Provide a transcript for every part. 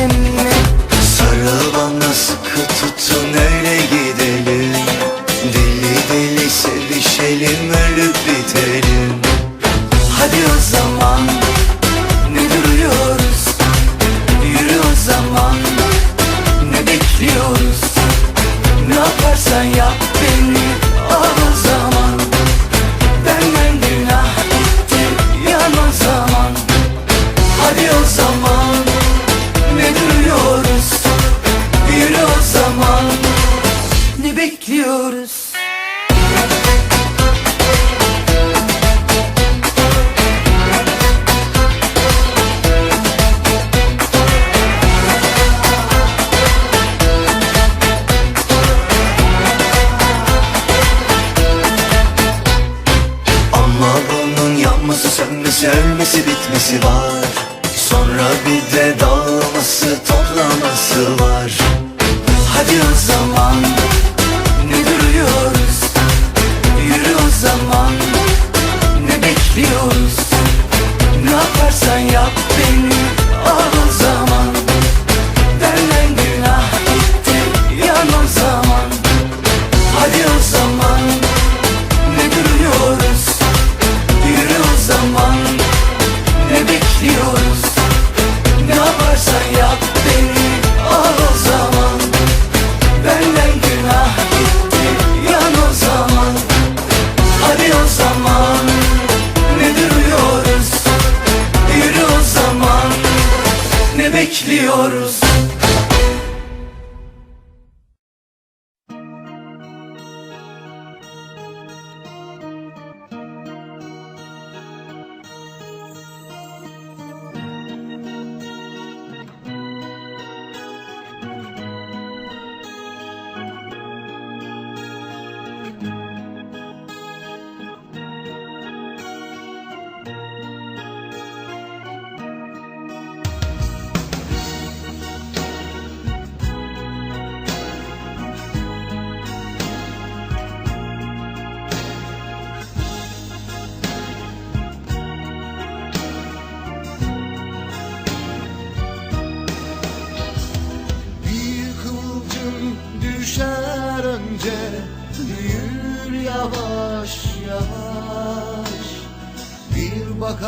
Sarıl bana sıkı tut. Hiç bitmesi var.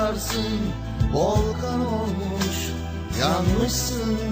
yanarsın Volkan olmuş yanmışsın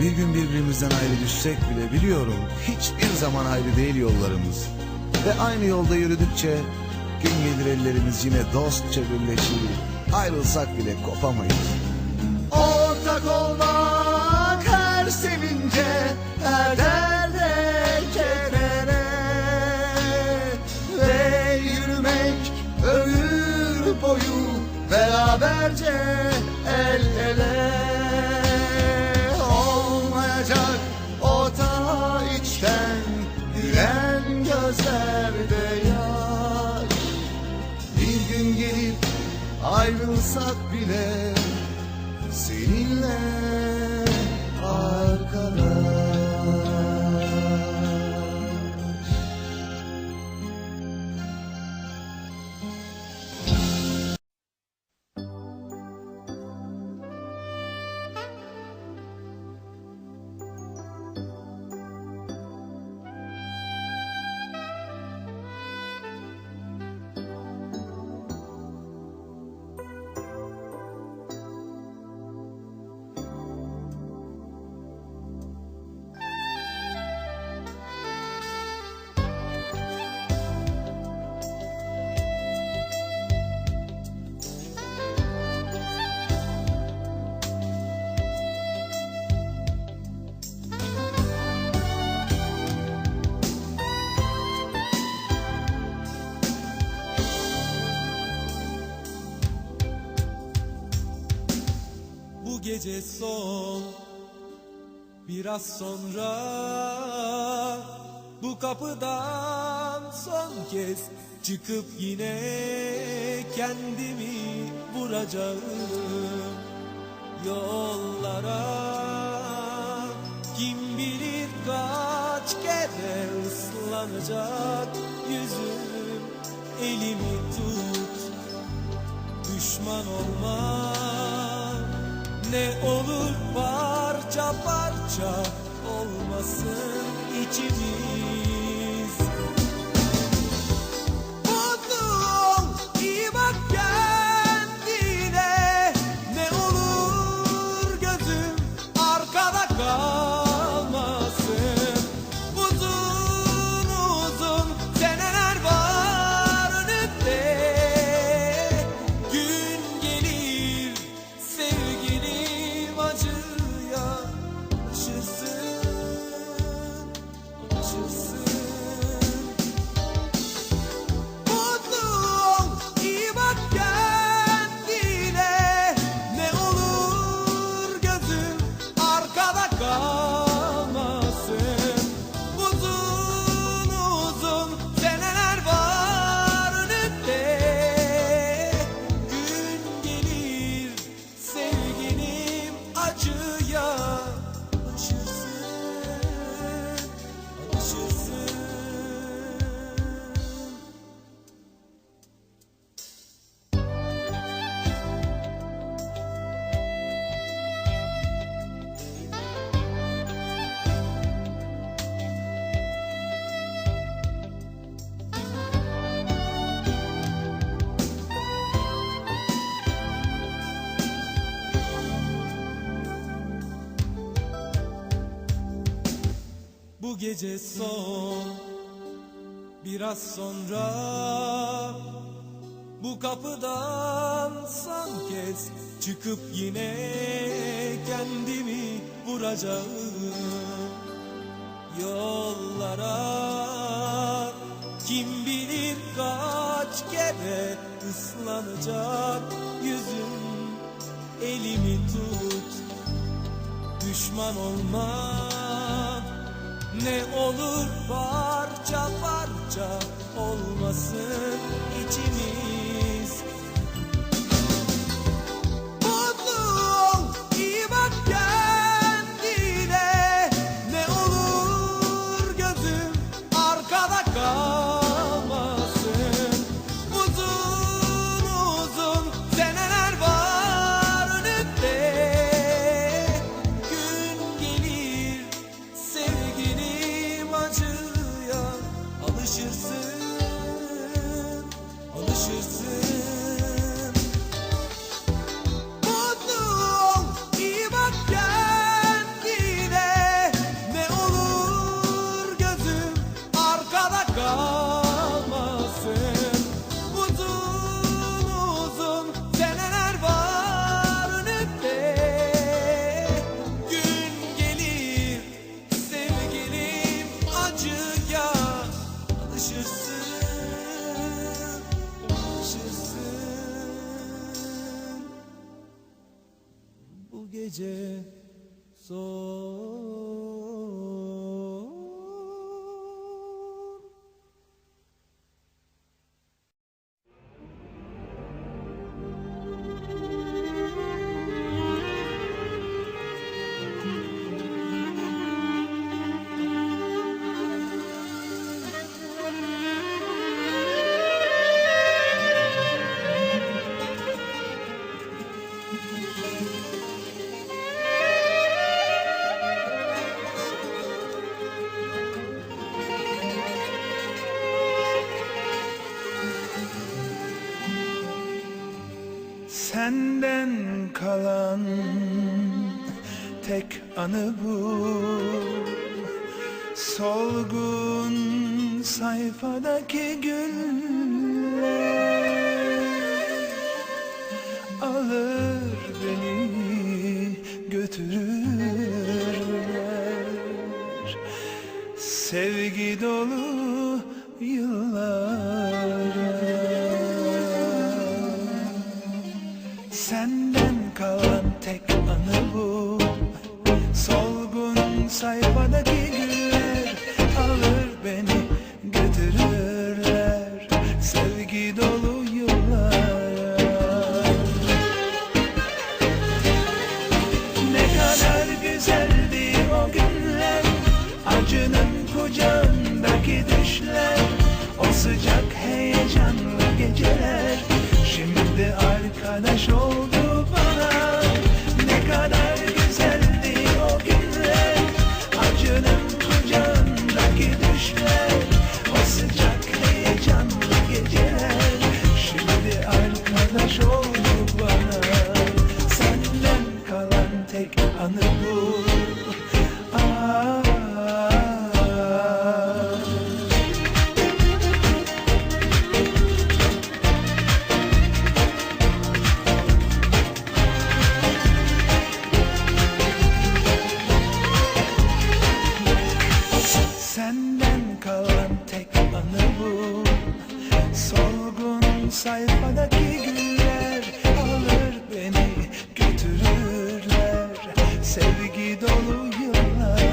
bir gün birbirimizden ayrı düşsek bile biliyorum hiçbir zaman ayrı değil yollarımız. Ve aynı yolda yürüdükçe gün gelir ellerimiz yine dostça birleşir. Ayrılsak bile kopamayız. Ortak olmak her sevince, her derde kedere Ve yürümek ömür boyu beraberce ayrılsak bile gece son Biraz sonra Bu kapıdan son kez Çıkıp yine kendimi vuracağım. Yollara Kim bilir kaç kere ıslanacak yüzüm Elimi tut düşman olma Ne olur parça parça olmasın içimiz Bu gece son Biraz sonra Bu kapıdan son kez Çıkıp yine kendimi vuracağım. Yollara Kim bilir kaç kere ıslanacak yüzüm Elimi tut düşman olma Ne olur parça parça olmasın içimiz sayfadaki güller Alır beni götürürler. Sevgi dolu sevgi dolu yıllara.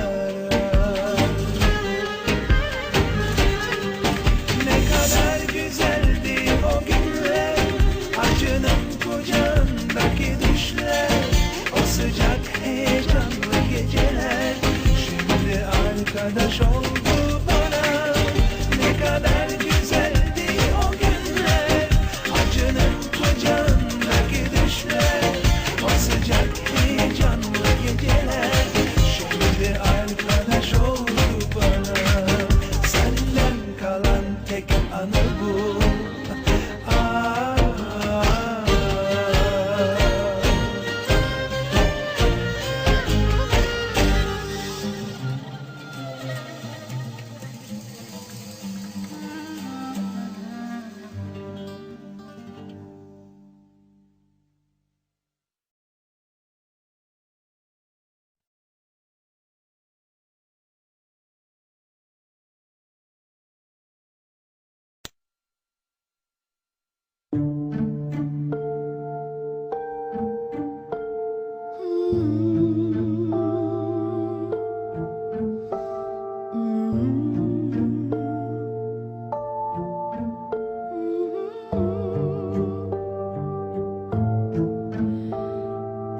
Ne kadar güzeldi o günler. Acının kucağındaki düşler. O sıcak heyecanlı geceler. Şimdi arkadaş ol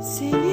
Seni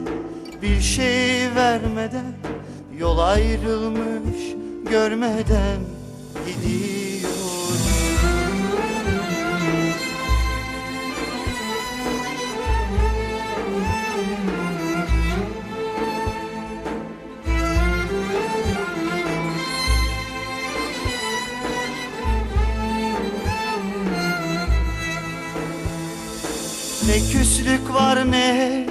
bir şey vermeden Yol ayrılmış görmeden gidiyorum Ne küslük var ne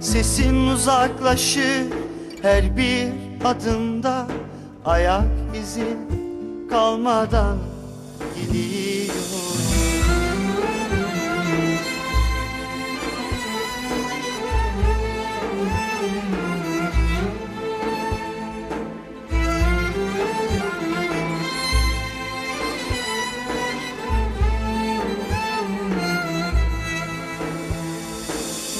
Sesin uzaklaşır her bir adımda. Ayak izin kalmadan gidiyorum